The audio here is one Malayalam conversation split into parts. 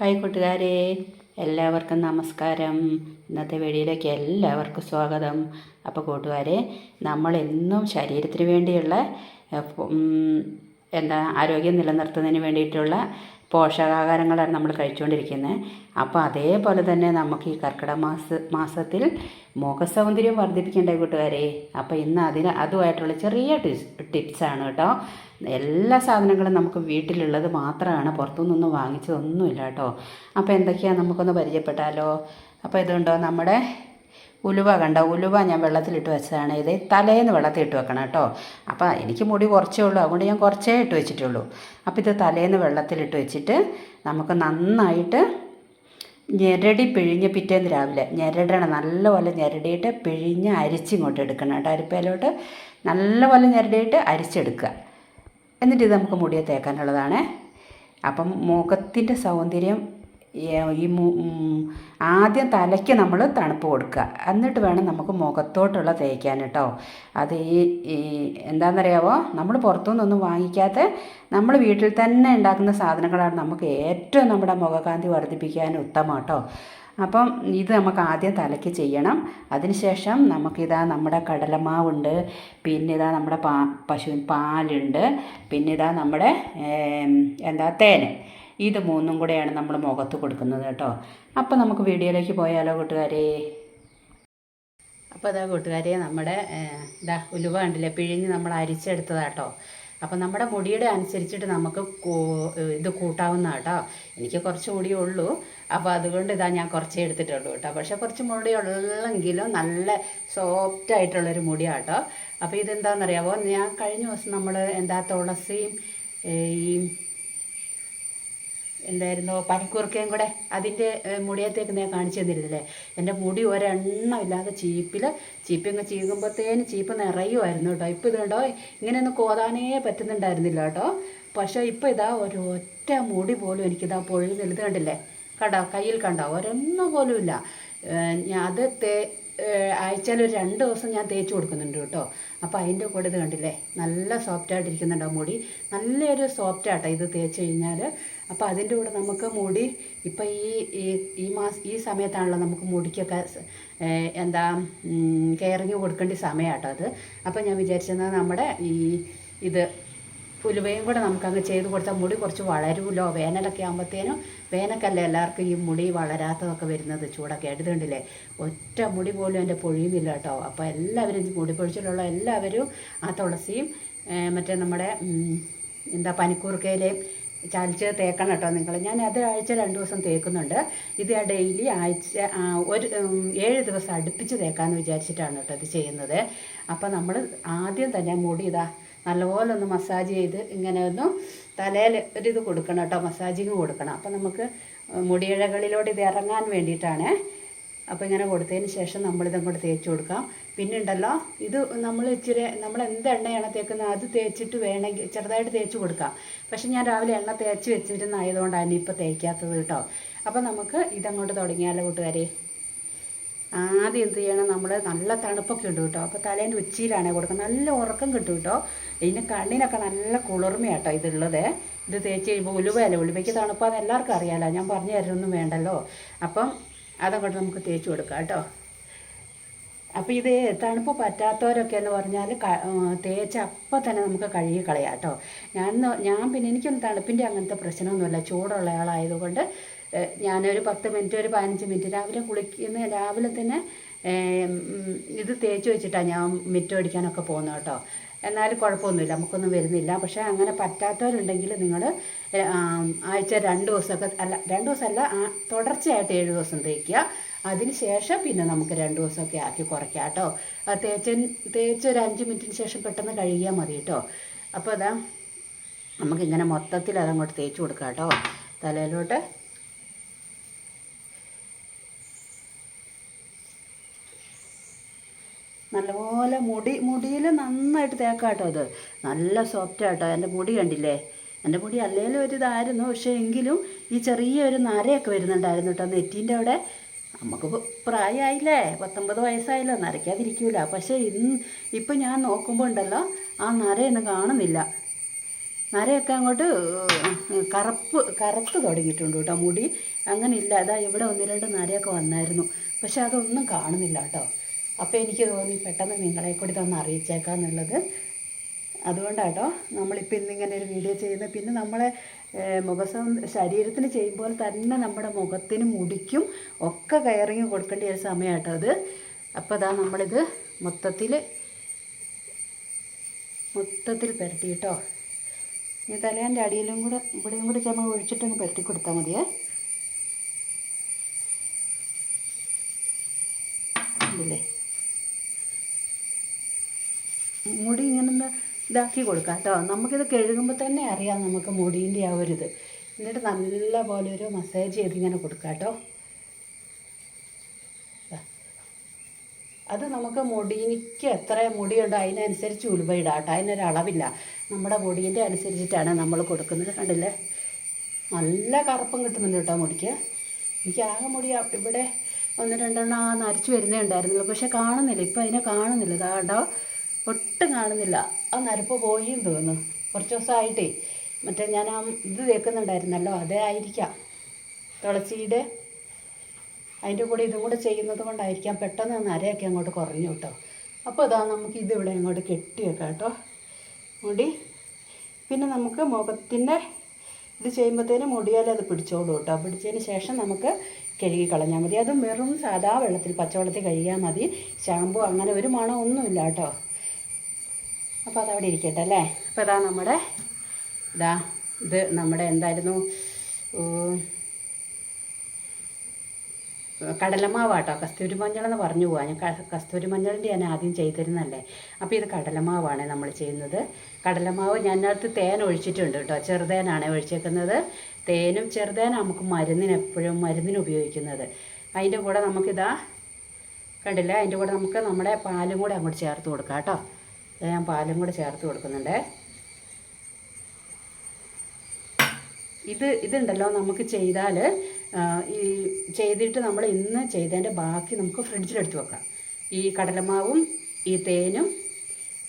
ഹായ് കൂട്ടുകാരെ എല്ലാവർക്കും നമസ്കാരം. ഇന്നത്തെ വീഡിയോയിലേക്ക് എല്ലാവർക്കും സ്വാഗതം. അപ്പോൾ കൂട്ടുകാരെ നമ്മൾ എന്നും ശരീരത്തിന് വേണ്ടിയുള്ള എന്താ ആരോഗ്യം നിലനിർത്തുന്നതിന് വേണ്ടിയിട്ടുള്ള പോഷകാഹാരങ്ങളാണ് നമ്മൾ കഴിച്ചുകൊണ്ടിരിക്കുന്നത്. അപ്പോൾ അതേപോലെ തന്നെ നമുക്ക് ഈ കർക്കിടക മാസ മാസത്തിൽ മുഖസൗന്ദര്യം വർദ്ധിപ്പിക്കേണ്ട കൂട്ടുകാരെ. അപ്പോൾ ഇന്ന് അതിന് അതുമായിട്ടുള്ള ചെറിയ ടിപ്സ് ടിപ്സാണ് കേട്ടോ. എല്ലാ സാധനങ്ങളും നമുക്ക് വീട്ടിലുള്ളത് മാത്രമാണ്. പുറത്തുനിന്നൊന്നും വാങ്ങിച്ചതൊന്നുമില്ല കേട്ടോ. അപ്പോൾ എന്തൊക്കെയാണ് നമുക്കൊന്ന് പരിചയപ്പെട്ടാലോ? അപ്പോൾ ഇതുണ്ടോ നമ്മുടെ ഉലുവ കണ്ട? ഉലുവ ഞാൻ വെള്ളത്തിലിട്ട് വെച്ചതാണ്. ഇത് തലേന്ന് വെള്ളത്തിലിട്ട് വെക്കണം കേട്ടോ. അപ്പോൾ എനിക്ക് മുടി കുറച്ചേ ഉള്ളൂ. അതുകൊണ്ട് ഞാൻ കുറച്ചേ ഇട്ട് വെച്ചിട്ടുള്ളൂ. അപ്പോൾ ഇത് തലേന്ന് വെള്ളത്തിലിട്ട് വെച്ചിട്ട് നമുക്ക് നന്നായിട്ട് ഞെരടി പിഴിഞ്ഞ് പിറ്റേന്ന് രാവിലെ ഞെരടണം. നല്ലപോലെ ഞെരടിയിട്ട് പിഴിഞ്ഞ് അരിച്ചിങ്ങോട്ട് എടുക്കണം കേട്ടോ. അരിപ്പയിലോട്ട് നല്ലപോലെ ഞെരടിയിട്ട് അരിച്ചെടുക്കുക. എന്നിട്ട് ഇത് നമുക്ക് മുടിയെ തേക്കാനുള്ളതാണ്. അപ്പം മുഖത്തിന്റെ സൗന്ദര്യം ഈ ആദ്യം തലയ്ക്ക് നമ്മൾ തണുപ്പ് കൊടുക്കുക. എന്നിട്ട് വേണം നമുക്ക് മുഖത്തോട്ടുള്ള തേക്കാൻ കേട്ടോ. അത് ഈ എന്താണെന്നറിയാവോ നമ്മൾ പുറത്തുനിന്നൊന്നും വാങ്ങിക്കാത്ത നമ്മൾ വീട്ടിൽ തന്നെ ഉണ്ടാക്കുന്ന സാധനങ്ങളാണ് നമുക്ക് ഏറ്റവും നമ്മുടെ മുഖകാന്തി വർദ്ധിപ്പിക്കാൻ ഉത്തമം കേട്ടോ. അപ്പം ഇത് നമുക്ക് ആദ്യം തലയ്ക്ക് ചെയ്യണം. അതിനുശേഷം നമുക്കിതാ നമ്മുടെ കടലമാവുണ്ട് പിന്നെ ഇതാ നമ്മുടെ പാ പശുവിൻ പാലുണ്ട് പിന്നെ ഇതാ നമ്മുടെ എന്താ തേന്. ഇത് മൂന്നും കൂടെയാണ് നമ്മൾ മുഖത്ത് കൊടുക്കുന്നത് കേട്ടോ. അപ്പോൾ നമുക്ക് വീഡിയോയിലേക്ക് പോയാലോ കൂട്ടുകാരെ? അപ്പോൾ അതാ കൂട്ടുകാരെ നമ്മുടെ ഇതാ ഉലുവ ഉണ്ടല്ലേ പിഴിഞ്ഞ് നമ്മൾ അരിച്ചെടുത്തതാട്ടോ അപ്പം നമ്മുടെ മുടിയുടെ അനുസരിച്ചിട്ട് നമുക്ക് ഇത് കൂട്ടാവുന്ന കേട്ടോ. എനിക്ക് കുറച്ച് മുടിയേ ഉള്ളൂ. അപ്പോൾ അതുകൊണ്ട് ഇതാ ഞാൻ കുറച്ചേ എടുത്തിട്ടുള്ളൂ കേട്ടോ. പക്ഷേ കുറച്ച് മുടി ഉള്ളെങ്കിലും നല്ല സോഫ്റ്റ് ആയിട്ടുള്ളൊരു മുടിയാണ് കേട്ടോ. അപ്പോൾ ഇതെന്താണെന്നറിയാമോ ഞാൻ കഴിഞ്ഞ ദിവസം നമ്മൾ എന്താ തുളസിയും ഈ എന്തായിരുന്നു പനിക്കൂർക്കയും കൂടെ അതിന്റെ മുടിയത്തേക്ക് ഞാൻ കാണിച്ചു തന്നിരുന്നില്ലേ? എന്റെ മുടി ഒരെണ്ണം ഇല്ലാതെ ചീപ്പിൽ ചീപ്പിങ്ങ് ചീകുമ്പോഴത്തേന് ചീപ്പ് നിറയുമായിരുന്നു കേട്ടോ. ഇപ്പോൾ ഇതുണ്ടോ? ഇങ്ങനെയൊന്നും കോതാനേ പറ്റുന്നുണ്ടായിരുന്നില്ല കേട്ടോ. പക്ഷേ ഇപ്പോൾ ഇതാ ഒരു ഒറ്റ മുടി പോലും എനിക്കിതാ ഇത് കണ്ടില്ലേ കണ്ടോ? കയ്യിൽ കണ്ടോ? ഒരൊന്നും പോലുമില്ല. അത് തേ ആഴ്ചയിൽ ഒരു രണ്ട് ദിവസം ഞാൻ തേച്ച് കൊടുക്കുന്നുണ്ട് കേട്ടോ. അപ്പോൾ അതിന്റെ കൂടെ ഇത് കണ്ടില്ലേ? നല്ല സോഫ്റ്റ് ആയിട്ടിരിക്കുന്നുണ്ടോ മുടി. നല്ലൊരു സോഫ്റ്റ് ആട്ടോ ഇത് തേച്ച് കഴിഞ്ഞാൽ അപ്പോൾ അതിന്റെ കൂടെ നമുക്ക് മുടി ഇപ്പം ഈ ഈ ഈ മാസം ഈ സമയത്താണല്ലോ നമുക്ക് മുടിക്കൊക്കെ എന്താ കെയറിങ് കൊടുക്കേണ്ട സമയമാട്ടോ അത്. അപ്പോൾ ഞാൻ വിചാരിച്ചത് നമ്മുടെ ഈ ഇത് ഉലുവയും കൂടെ നമുക്കങ്ങ് ചെയ്ത് കൊടുത്താൽ മുടി കുറച്ച് വളരുമല്ലോ വേനലൊക്കെ ആകുമ്പോഴത്തേനും വേനൽക്കല്ലേ എല്ലാവർക്കും ഈ മുടി വളരാത്തതൊക്കെ വരുന്നത് ചൂടൊക്കെ. ആയിട്ട് ഒറ്റ മുടി പോലും എന്റെ പൊഴിയുന്നില്ല കേട്ടോ. അപ്പോൾ എല്ലാവരും മുടി പൊഴിച്ചിലുള്ള എല്ലാവരും ആ തുളസിയും മറ്റേ നമ്മുടെ എന്താ പനിക്കൂർക്കയിലെയും ചാലിച്ച് തേക്കണം കേട്ടോ നിങ്ങൾ ഞാൻ അത് ആഴ്ച രണ്ട് ദിവസം തേക്കുന്നുണ്ട്. ഇത് ആ ഡെയിലി ആഴ്ച ഒരു ഏഴ് ദിവസം അടുപ്പിച്ച് തേക്കാമെന്ന് വിചാരിച്ചിട്ടാണ് കേട്ടോ ഇത് ചെയ്യുന്നത്. അപ്പോൾ നമ്മൾ ആദ്യം തന്നെ മുടി ഇതാ നല്ലപോലെ ഒന്ന് മസാജ് ചെയ്ത് ഇങ്ങനെ ഒന്ന് തലയിൽ ഒരിത് കൊടുക്കണം കേട്ടോ മസാജിങ് കൊടുക്കണം. അപ്പോൾ നമുക്ക് മുടിയിഴകളിലോട്ട് ഇത് ഇറങ്ങാൻ വേണ്ടിയിട്ടാണ്. അപ്പോൾ ഇങ്ങനെ കൊടുത്തതിന് ശേഷം നമ്മളിതും കൂടെ തേച്ച് കൊടുക്കാം. പിന്നെ ഉണ്ടല്ലോ ഇത് നമ്മൾ ഇച്ചിരി നമ്മൾ എന്ത് എണ്ണയാണ് തേക്കുന്നത് അത് തേച്ചിട്ട് വേണമെങ്കിൽ ചെറുതായിട്ട് തേച്ച് കൊടുക്കാം. പക്ഷെ ഞാൻ രാവിലെ എണ്ണ തേച്ച് വെച്ചിരുന്നായതുകൊണ്ടാണ് ഇപ്പോൾ തേക്കാത്തത് കേട്ടോ. അപ്പോൾ നമുക്ക് ഇതങ്ങോട്ട് തുടങ്ങിയാലോ കൂട്ടുകാരെ? ആദ്യം എന്ത് ചെയ്യണം? നമ്മൾ നല്ല തണുപ്പൊക്കെ ഉണ്ട് കേട്ടോ. അപ്പോൾ തലേന്റെ ഉച്ചിയിലാണ് കൊടുക്കുന്നത് നല്ല ഉറക്കം കിട്ടും കേട്ടോ. ഇതിന് കണ്ണിനൊക്കെ നല്ല കുളിർമയാട്ടോ ഇതുള്ളത്. ഇത് തേച്ച് കഴിയുമ്പോൾ ഉലുവയല്ലേ? ഉലുവയ്ക്ക് തണുപ്പാന്ന് എല്ലാവർക്കും അറിയാമല്ലോ ഞാൻ പറഞ്ഞു തരുമൊന്നും വേണ്ടല്ലോ. അപ്പം അതങ്ങോട്ട് നമുക്ക് തേച്ച് കൊടുക്കാം കേട്ടോ. അപ്പോൾ ഇത് തണുപ്പ് പറ്റാത്തവരൊക്കെ എന്ന് പറഞ്ഞാൽ തേച്ച് അപ്പം തന്നെ നമുക്ക് കഴുകി കളയാം കേട്ടോ. ഞാൻ ഞാൻ പിന്നെ എനിക്കൊന്നും തണുപ്പിന്റെ അങ്ങനത്തെ പ്രശ്നമൊന്നുമില്ല. ചൂടുള്ള ആളായതുകൊണ്ട് ഞാനൊരു പത്ത് മിനിറ്റ് ഒരു പതിനഞ്ച് മിനിറ്റ് രാവിലെ കുളിക്കുന്ന രാവിലെ തന്നെ ഇത് തേച്ച് വെച്ചിട്ടാണ് ഞാൻ മിറ്റം അടിക്കാനൊക്കെ പോകുന്നത് കേട്ടോ. എന്നാലും കുഴപ്പമൊന്നുമില്ല നമുക്കൊന്നും വരുന്നില്ല. പക്ഷേ അങ്ങനെ പറ്റാത്തവരുണ്ടെങ്കിൽ നിങ്ങൾ ആഴ്ച രണ്ട് ദിവസമൊക്കെ അല്ല രണ്ട് ദിവസമല്ല തുടർച്ചയായിട്ട് ഏഴ് ദിവസം തേക്കുക. അതിന് ശേഷം പിന്നെ നമുക്ക് രണ്ട് ദിവസമൊക്കെ ആക്കി കുറയ്ക്കാം കേട്ടോ. തേച്ച ഒരു അഞ്ച് മിനിറ്റിന് ശേഷം പെട്ടെന്ന് കഴുകിയാൽ മതി കേട്ടോ. അപ്പോൾ അതാ നമുക്കിങ്ങനെ മൊത്തത്തിൽ അതങ്ങോട്ട് തേച്ച് കൊടുക്കാം കേട്ടോ. തലയിലോട്ട്. നല്ലപോലെ മുടി മുടിയിൽ നന്നായിട്ട് തേക്കാം കേട്ടോ അത്. നല്ല സോഫ്റ്റ് ആട്ടോ. എന്റെ മുടി കണ്ടില്ലേ? എന്റെ മുടി അല്ലേലും ഒരു ഇതായിരുന്നു. പക്ഷേ എങ്കിലും ഈ ചെറിയൊരു നരയൊക്കെ വരുന്നുണ്ടായിരുന്നു കേട്ടോ നെറ്റീന്റെ അവിടെ. നമുക്ക് പ്രായമായില്ലേ പത്തൊമ്പത് വയസ്സായില്ല? നരയ്ക്കാതിരിക്കൂല. പക്ഷേ ഇന്ന് ഇപ്പം ഞാൻ നോക്കുമ്പോൾ ഉണ്ടല്ലോ ആ നരയൊന്നും കാണുന്നില്ല. നരയൊക്കെ അങ്ങോട്ട് കറുപ്പ് കറുത്ത് തുടങ്ങിയിട്ടുണ്ട് കേട്ടോ. മുടി അങ്ങനെ ഇല്ല. അതാ ഇവിടെ ഒന്ന് രണ്ട് നരയൊക്കെ വന്നായിരുന്നു. പക്ഷെ അതൊന്നും കാണുന്നില്ല കേട്ടോ. അപ്പോൾ എനിക്ക് തോന്നി പെട്ടെന്ന് നിങ്ങളെ കൂടി തന്നെ അറിയിച്ചേക്കാന്നുള്ളത്. അതുകൊണ്ടാട്ടോ നമ്മളിപ്പോൾ ഇന്നിങ്ങനെ ഒരു വീഡിയോ ചെയ്യുന്നത് പിന്നെ നമ്മളെ മുഖസം ശരീരത്തിന് ചെയ്യുമ്പോൾ തന്നെ നമ്മുടെ മുഖത്തിന് മുടിക്കും ഒക്കെ കയറിങ് കൊടുക്കേണ്ട ഒരു സമയമാട്ടോ അത്. അപ്പോൾ അതാ നമ്മളിത് മൊത്തത്തിൽ മൊത്തത്തിൽ പുരട്ടി കേട്ടോ ഈ തലേന്റെ അടിയിലും കൂടെ ഇവിടെയും കൂടെ ചമ്മ ഒഴിച്ചിട്ടങ്ങ് പുരട്ടി കൊടുത്താൽ മതിയേ. ഇല്ലേ മുടി ഇങ്ങനെ ഇതാക്കി കൊടുക്കാം കേട്ടോ. നമുക്കിത് കഴുകുമ്പോൾ തന്നെ അറിയാം നമുക്ക് മുടീന്റെ ആ ഒരു ഇത്. എന്നിട്ട് നല്ല പോലെ ഒരു മസാജ് ചെയ്ത് ഇങ്ങനെ കൊടുക്കാം കേട്ടോ. അത് നമുക്ക് മുടിക്ക് എത്ര മുടിയുണ്ടോ അതിനനുസരിച്ച് ഉലുവ കേട്ടോ. അതിനൊരളവില്ല നമ്മുടെ മുടീന്റെ അനുസരിച്ചിട്ടാണ് നമ്മൾ കൊടുക്കുന്നത് കണ്ടില്ലേ? നല്ല കറുപ്പം കിട്ടുന്നുണ്ട് കേട്ടോ മുടിക്ക്. എനിക്ക് ആകെ മുടി ഇവിടെ ഒന്ന് രണ്ടെണ്ണം ആ നരച്ച് വരുന്നേ ഉണ്ടായിരുന്നുള്ളൂ. പക്ഷെ കാണുന്നില്ല. ഇപ്പം അതിനെ കാണുന്നില്ല. ഇതാണ്ടോ ഒട്ടും കാണുന്നില്ല. ആ നരപ്പ് പോയിന്ന് തോന്നുന്നു. കുറച്ച് ദിവസമായിട്ടേ. മറ്റേ ഞാൻ ആ ഇത് തേക്കുന്നുണ്ടായിരുന്നല്ലോ അതേ ആയിരിക്കാം. തുളസിയുടെ അതിന്റെ കൂടെ ഇതും കൂടെ ചെയ്യുന്നത് കൊണ്ടായിരിക്കാം. പെട്ടെന്ന് നരയൊക്കെ അങ്ങോട്ട് കുറഞ്ഞു കേട്ടോ. അപ്പോൾ ഇതാ നമുക്ക് ഇതിവിടെ അങ്ങോട്ട് കെട്ടി വെക്കാം കേട്ടോ. മുടി. പിന്നെ നമുക്ക് മുഖത്തിന്റെ ഇത് ചെയ്യുമ്പോഴത്തേനും മുടിയാൽ അത് പിടിച്ചോളൂ കേട്ടോ. പിടിച്ചതിന് ശേഷം നമുക്ക് കഴുകി കളഞ്ഞാൽ മതി. അതും വെറും സാധാ വെള്ളത്തിൽ പച്ചവെള്ളത്തിൽ കഴുകിയാൽ മതി. ഷാമ്പു അങ്ങനെ ഒരു മണമൊന്നുമില്ല കേട്ടോ. അപ്പോൾ അതവിടെ ഇരിക്കട്ടെ അല്ലേ? അപ്പോൾ ഇതാ നമ്മുടെ ഇതാ ഇത് നമ്മുടെ എന്തായിരുന്നു? കടലമാവാട്ടോ. കസ്തൂരി മഞ്ഞൾ എന്ന് പറഞ്ഞു പോവാ. ഞാൻ കസ്തൂരി മഞ്ഞളിന്റെ ഞാൻ ആദ്യം ചെയ്തിരുന്നല്ലേ അപ്പോൾ ഇത് കടലമാവാണ് നമ്മൾ ചെയ്യുന്നത്. കടലമാവ് ഞാൻ അതിനകത്ത് തേൻ ഒഴിച്ചിട്ടുണ്ട് കേട്ടോ. ചെറുതേനാണ് ഒഴിച്ചേക്കുന്നത്. തേനും ചെറുതേനാണ് നമുക്ക് മരുന്നിന് എപ്പോഴും മരുന്നിന് ഉപയോഗിക്കുന്നത്. അതിന്റെ കൂടെ നമുക്കിതാ കണ്ടില്ലേ? അതിന്റെ കൂടെ നമുക്ക് നമ്മുടെ പാലും കൂടെ അങ്ങോട്ട് ചേർത്ത് കൊടുക്കാം കേട്ടോ. ഞാൻ പാലും കൂടെ ചേർത്ത് കൊടുക്കുന്നുണ്ട്. ഇത് ഇതുണ്ടല്ലോ നമുക്ക് ചെയ്താൽ ഈ ചെയ്തിട്ട് നമ്മൾ ഇന്ന് ചെയ്തതിന്റെ ബാക്കി നമുക്ക് ഫ്രിഡ്ജിലെടുത്ത് വെക്കാം. ഈ കടലമാവും ഈ തേനും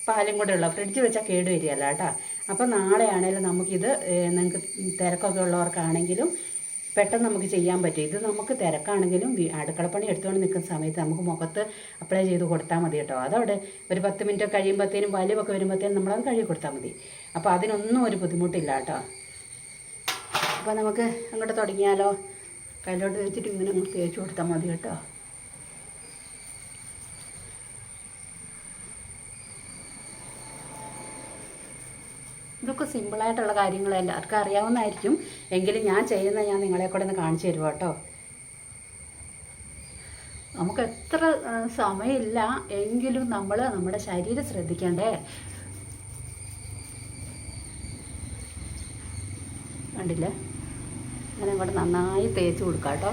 പാലും കൂടെ ഉള്ള ഫ്രിഡ്ജിൽ വെച്ചാൽ കേട് വരികയല്ല കേട്ടോ. അപ്പോൾ നാളെ ആണെങ്കിലും നമുക്കിത് നിങ്ങൾക്ക് തിരക്കൊക്കെ ഉള്ളവർക്കാണെങ്കിലും പെട്ടെന്ന് നമുക്ക് ചെയ്യാൻ പറ്റും. ഇത് നമുക്ക് തിരക്കാണെങ്കിലും അടുക്കളപ്പണി എടുത്തുകൊണ്ട് നിൽക്കുന്ന സമയത്ത് നമുക്ക് മുഖത്ത് അപ്ലൈ ചെയ്ത് കൊടുത്താൽ മതി കേട്ടോ. അതവിടെ ഒരു പത്ത് മിനിറ്റ് കഴിയുമ്പോഴത്തേനും വലിവൊക്കെ വരുമ്പോഴത്തേനും നമ്മളത് കഴുകി കൊടുത്താൽ മതി. അപ്പോൾ അതിനൊന്നും ഒരു ബുദ്ധിമുട്ടില്ല കേട്ടോ. അപ്പോൾ നമുക്ക് അങ്ങോട്ട് തുടങ്ങിയാലോ? കയ്യിലോട്ട് വെച്ചിട്ട് ഇങ്ങനെ നമുക്ക് തേച്ച് കൊടുത്താൽ മതി കേട്ടോ ഇതൊക്കെ സിമ്പിളായിട്ടുള്ള കാര്യങ്ങൾ എല്ലാവർക്കും അറിയാവുന്നതായിരിക്കും. എങ്കിലും ഞാൻ ചെയ്യുന്ന ഞാൻ നിങ്ങളെ കൂടെ ഒന്ന് കാണിച്ചു തരുമോ കേട്ടോ? നമുക്ക് എത്ര സമയമില്ല. എങ്കിലും നമ്മൾ നമ്മുടെ ശരീരം ശ്രദ്ധിക്കണ്ടേ? കണ്ടില്ലേ? അങ്ങനെ ഇവിടെ നന്നായി തേച്ച് കൊടുക്കാം കേട്ടോ.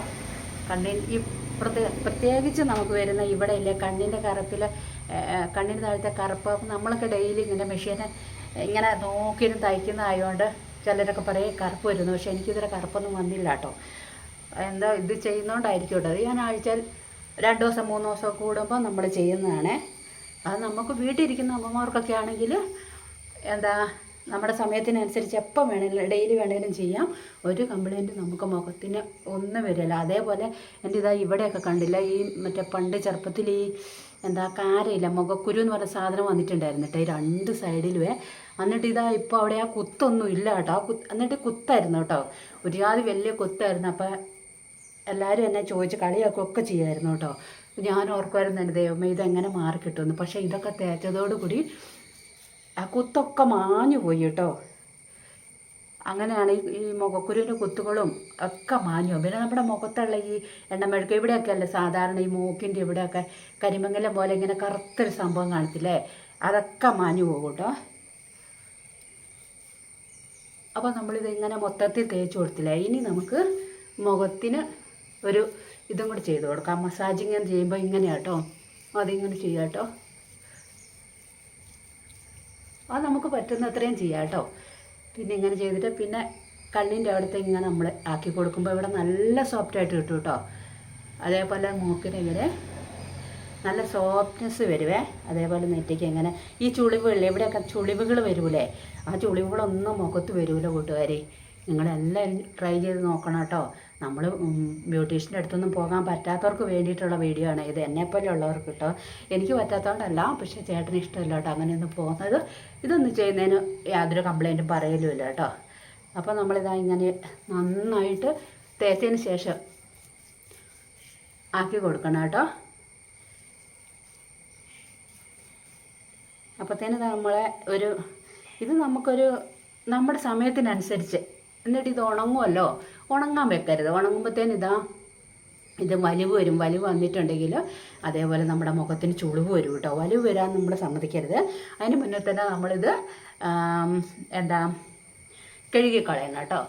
കണ്ണിൻ ഈ പ്രത്യേ പ്രത്യേകിച്ച് നമുക്ക് വരുന്ന ഇവിടെ ഇല്ലേ കണ്ണിന്റെ കറുപ്പിൽ കണ്ണിന് താഴത്തെ കറുപ്പ് നമ്മളൊക്കെ ഡെയിലി ഇങ്ങനെ മെഷീനെ ഇങ്ങനെ നോക്കിയിരുന്ന് തയ്ക്കുന്നതായതുകൊണ്ട് ചിലരൊക്കെ പറയും കറുപ്പ് വരുന്നു. പക്ഷേ എനിക്കിതുവരെ കറുപ്പൊന്നും വന്നില്ല കേട്ടോ. എന്താ ഇത് ചെയ്യുന്നതുകൊണ്ടായിരിക്കും കേട്ടോ. അത് ഞാൻ ആഴ്ചയിൽ രണ്ട് ദിവസം മൂന്ന് ദിവസം കൂടുമ്പോൾ നമ്മൾ ചെയ്യുന്നതാണ്. അത് നമുക്ക് വീട്ടിലിരിക്കുന്ന അമ്മമാർക്കൊക്കെ ആണെങ്കിൽ എന്താ നമ്മുടെ സമയത്തിനനുസരിച്ച് എപ്പം വേണമെങ്കിലും ഡെയിലി വേണമെങ്കിലും ചെയ്യാം. ഒരു കംപ്ലൈന്റ് നമുക്ക് മുഖത്തിന് ഒന്നും വരില്ല. അതേപോലെ എന്റെ ഇതാ ഇവിടെയൊക്കെ കണ്ടില്ല ഈ മറ്റേ പണ്ട് ചെറുപ്പത്തിൽ ഈ എന്താ കാരയില്ല മുഖക്കുരു എന്ന് പറഞ്ഞ സാധനം വന്നിട്ടുണ്ടായിരുന്നു കേട്ടോ ഈ രണ്ട് സൈഡിലുവേ. എന്നിട്ട് ഇതാ ഇപ്പോൾ അവിടെ ആ കുത്തൊന്നും ഇല്ല കേട്ടോ. കുത്ത് എന്നിട്ട് കുത്തായിരുന്നു കേട്ടോ. ഒരുപാട് വലിയ കുത്തായിരുന്നു. അപ്പോൾ എല്ലാവരും എന്നെ ചോദിച്ച് കളിയാക്കുകയൊക്കെ ചെയ്യായിരുന്നു കേട്ടോ. ഞാൻ ഓർക്കുമായിരുന്നു എന്റെ ദൈവമേ ഇതെങ്ങനെ മാറി കിട്ടുമെന്ന് പക്ഷേ ഇതൊക്കെ തേച്ചതോടുകൂടി ആ കുത്തൊക്കെ മാഞ്ഞു പോയി കേട്ടോ. അങ്ങനെയാണ് ഈ മുഖക്കുരുവിന്റെ കുത്തുകളും ഒക്കെ മാഞ്ഞു. പിന്നെ നമ്മുടെ മുഖത്തുള്ള ഈ എണ്ണമെഴുക്ക് ഇവിടെയൊക്കെ അല്ലേ? സാധാരണ ഈ മൂക്കിന്റെ ഇവിടെയൊക്കെ കരിമംഗലം പോലെ ഇങ്ങനെ കറുത്തൊരു സംഭവം കാണത്തില്ലേ അതൊക്കെ മാഞ്ഞു പോകും കേട്ടോ. അപ്പോൾ നമ്മളിത് ഇങ്ങനെ മൊത്തത്തിൽ തേച്ച് കൊടുത്തില്ലേ? ഇനി നമുക്ക് മുഖത്തിന് ഒരു ഇതും കൂടി ചെയ്ത് കൊടുക്കാം. മസാജിങ് ചെയ്യുമ്പോൾ ഇങ്ങനെയാട്ടോ അതിങ്ങനെ ചെയ്യാം കേട്ടോ. അത് നമുക്ക് പറ്റുന്ന അത്രയും ചെയ്യാം കേട്ടോ. പിന്നെ ഇങ്ങനെ ചെയ്തിട്ട് പിന്നെ കണ്ണിന്റെ അവിടുത്തെ ഇങ്ങനെ നമ്മൾ ആക്കി കൊടുക്കുമ്പോൾ ഇവിടെ നല്ല സോഫ്റ്റായിട്ട് കിട്ടും കേട്ടോ. അതേപോലെ മൂക്കിന് ഇങ്ങനെ നല്ല സോഫ്റ്റ്നെസ് വരുവേ. അതേപോലെ നെറ്റിക്ക് എങ്ങനെ ഈ ചുളിവുകൾ എവിടെയൊക്കെ ചുളിവുകൾ വരൂലേ? ആ ചുളിവുകളൊന്നും മുഖത്ത് വരൂല കൂട്ടുകാരി. നിങ്ങളെല്ലാവരും ട്രൈ ചെയ്ത് നോക്കണം കേട്ടോ. നമ്മൾ ബ്യൂട്ടീഷ്യന്റെ അടുത്തൊന്നും പോകാൻ പറ്റാത്തവർക്ക് വേണ്ടിയിട്ടുള്ള വീഡിയോ ആണ്. ഇത് എന്നെപ്പോലെ ഉള്ളവർക്ക് കേട്ടോ എനിക്ക് പറ്റാത്തതുകൊണ്ടല്ല പക്ഷേ ചേട്ടന് ഇഷ്ടമില്ല കേട്ടോ അങ്ങനെയൊന്നും പോകുന്നത്. ഇതൊന്നും ചെയ്യുന്നതിന് യാതൊരു കംപ്ലൈന്റും പറയലുമില്ല കേട്ടോ അപ്പോൾ നമ്മളിതാ ഇങ്ങനെ നന്നായിട്ട് തേച്ചതിന് ശേഷം ആക്കി കൊടുക്കണം കേട്ടോ അപ്പോഴത്തേന് നമ്മളെ ഒരു ഇത് നമുക്കൊരു നമ്മുടെ സമയത്തിനനുസരിച്ച് എന്നിട്ട് ഇത് ഉണങ്ങുമല്ലോ ഉണങ്ങാൻ വെക്കരുത്. ഉണങ്ങുമ്പോഴത്തേന് ഇതാ ഇത് വലിവ് വരും. വലിവ് വന്നിട്ടുണ്ടെങ്കിൽ അതേപോലെ നമ്മുടെ മുഖത്തിന് ചുളിവ് വരും കേട്ടോ. വലിവ് വരാൻ നമ്മൾ സമ്മതിക്കരുത്. അതിന് മുന്നേ തന്നെ നമ്മളിത് ആം, എന്താ കഴുകിക്കളയണം കേട്ടോ.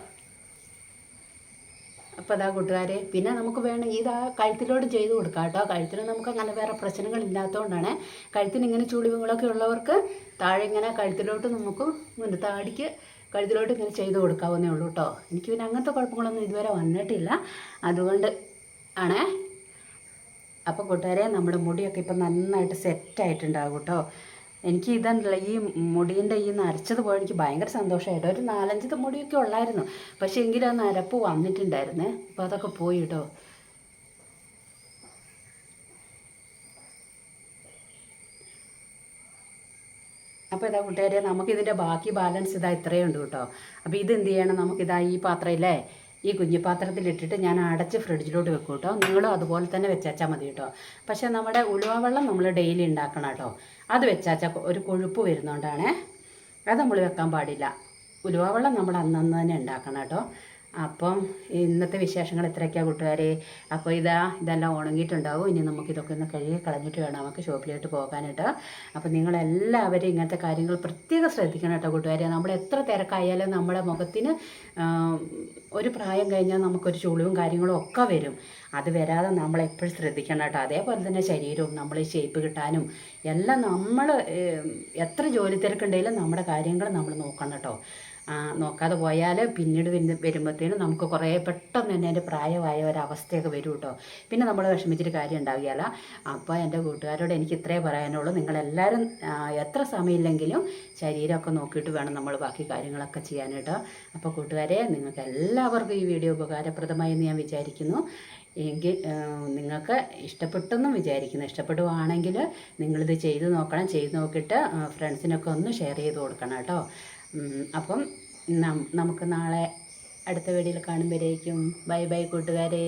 അപ്പോൾ അതാ കൂട്ടുകാരെ പിന്നെ നമുക്ക് വേണം ഇതാ കഴുത്തിലോട് ചെയ്ത് കൊടുക്കാം കേട്ടോ. കഴുത്തിന് നമുക്ക് അങ്ങനെ വേറെ പ്രശ്നങ്ങൾ ഇല്ലാത്തതുകൊണ്ടാണ് കഴുത്തിന് ഇങ്ങനെ ചുളിവുകളൊക്കെ ഉള്ളവർക്ക് താഴെ ഇങ്ങനെ കഴുത്തിലോട്ട് നമുക്ക് താടിക്ക് കഴുത്തിലോട്ട് ഇങ്ങനെ ചെയ്ത് കൊടുക്കാവുന്നേ ഉള്ളൂ കേട്ടോ എനിക്ക് പിന്നെ അങ്ങനത്തെ കുഴപ്പങ്ങളൊന്നും ഇതുവരെ വന്നിട്ടില്ല. അതുകൊണ്ട് ആണേ. അപ്പോൾ കൂട്ടുകാരെ നമ്മുടെ മുടിയൊക്കെ ഇപ്പം നന്നായിട്ട് സെറ്റായിട്ടുണ്ടാകും കേട്ടോ എനിക്ക് ഇതല്ല ഈ മുടീന്റെ ഈ നരച്ചത് പോയി എനിക്ക് ഭയങ്കര സന്തോഷമായിട്ട് ഒരു നാലഞ്ച് മുടിയൊക്കെ ഉള്ളായിരുന്നു. പക്ഷേ എങ്കിലും ആ നരപ്പ് വന്നിട്ടുണ്ടായിരുന്നേ. അപ്പോൾ അതൊക്കെ പോയി കേട്ടോ അപ്പോൾ ഇതാ കൂട്ടുകാരെ നമുക്കിതിന്റെ ബാക്കി ബാലൻസ് ഇതാ ഇത്രയേ ഉണ്ട് കേട്ടോ. അപ്പോൾ ഇത് എന്ത് ചെയ്യണം? നമുക്കിതാ ഈ പാത്രമില്ലേ ഈ കുഞ്ഞു പാത്രത്തിലിട്ടിട്ട് ഞാൻ അടച്ച് ഫ്രിഡ്ജിലോട്ട് വെക്കും കേട്ടോ. നിങ്ങളും അതുപോലെ തന്നെ വെച്ചാച്ചാൽ മതി കേട്ടോ. പക്ഷേ നമ്മുടെ ഉലുവ വെള്ളം നമ്മൾ ഡെയിലി ഉണ്ടാക്കണം കേട്ടോ. അത് വെച്ചാച്ചാൽ ഒരു കൊഴുപ്പ് വരുന്നതുകൊണ്ടാണേ അത് നമ്മൾ വെക്കാൻ പാടില്ല. ഉലുവ വെള്ളം നമ്മൾ അന്നന്ന് തന്നെ ഉണ്ടാക്കണം കേട്ടോ. അപ്പം ഇന്നത്തെ വിശേഷങ്ങൾ ഇത്രയൊക്കെയാണ് കൂട്ടുകാരെ? അപ്പോൾ ഇതാ ഇതെല്ലാം ഉണങ്ങിയിട്ടുണ്ടാവും. ഇനി നമുക്കിതൊക്കെ ഒന്ന് കഴുകി കളഞ്ഞിട്ട് വേണം നമുക്ക് ഷോപ്പിലോട്ട് പോകാനായിട്ട്. അപ്പോൾ നിങ്ങളെല്ലാവരും ഇങ്ങനത്തെ കാര്യങ്ങൾ പ്രത്യേകം ശ്രദ്ധിക്കണം കേട്ടോ കൂട്ടുകാരെ. നമ്മൾ എത്ര തിരക്കായാലും നമ്മുടെ മുഖത്തിന് ഒരു പ്രായം കഴിഞ്ഞാൽ നമുക്കൊരു ചുളിവും കാര്യങ്ങളും ഒക്കെ വരും. അത് വരാതെ നമ്മൾ എപ്പോഴും ശ്രദ്ധിക്കണം കേട്ടോ. അതേപോലെ തന്നെ ശരീരവും നമ്മൾ ഷേപ്പ് കിട്ടാനും എല്ലാം നമ്മൾ എത്ര ജോലി തിരക്കുണ്ടെങ്കിലും നമ്മുടെ കാര്യങ്ങൾ നമ്മൾ നോക്കണം കേട്ടോ. നോക്കാതെ പോയാൽ പിന്നീട് പിന്നെ വരുമ്പോഴത്തേനും നമുക്ക് കുറേ പെട്ടെന്ന് തന്നെ എന്റെ പ്രായമായ ഒരവസ്ഥയൊക്കെ വരും കേട്ടോ. പിന്നെ നമ്മൾ വിഷമിച്ചിട്ട് കാര്യം ഉണ്ടാവുകയില്ല അപ്പോൾ എന്റെ കൂട്ടുകാരോട് എനിക്ക് ഇത്രേ പറയാനുള്ളൂ. നിങ്ങളെല്ലാവരും എത്ര സമയമില്ലെങ്കിലും ശരീരമൊക്കെ നോക്കിയിട്ട് വേണം നമ്മൾ ബാക്കി കാര്യങ്ങളൊക്കെ ചെയ്യാനായിട്ട് അപ്പോൾ കൂട്ടുകാരെ നിങ്ങൾക്ക് എല്ലാവർക്കും ഈ വീഡിയോ ഉപകാരപ്രദമായി എന്ന് ഞാൻ വിചാരിക്കുന്നു. എങ്കിൽ നിങ്ങൾക്ക് ഇഷ്ടപ്പെട്ടെന്നും വിചാരിക്കുന്നു. ഇഷ്ടപ്പെടുവാണെങ്കിൽ നിങ്ങളിത് ചെയ്ത് നോക്കണം. ചെയ്ത് നോക്കിയിട്ട് ഫ്രണ്ട്സിനൊക്കെ ഒന്ന് ഷെയർ ചെയ്ത് കൊടുക്കണം കേട്ടോ. അപ്പം നമുക്ക് നാളെ അടുത്ത വീഡിയോയിൽ കാണുമ്പോഴേക്കും ബൈ ബൈ കൂട്ടുകാരേ.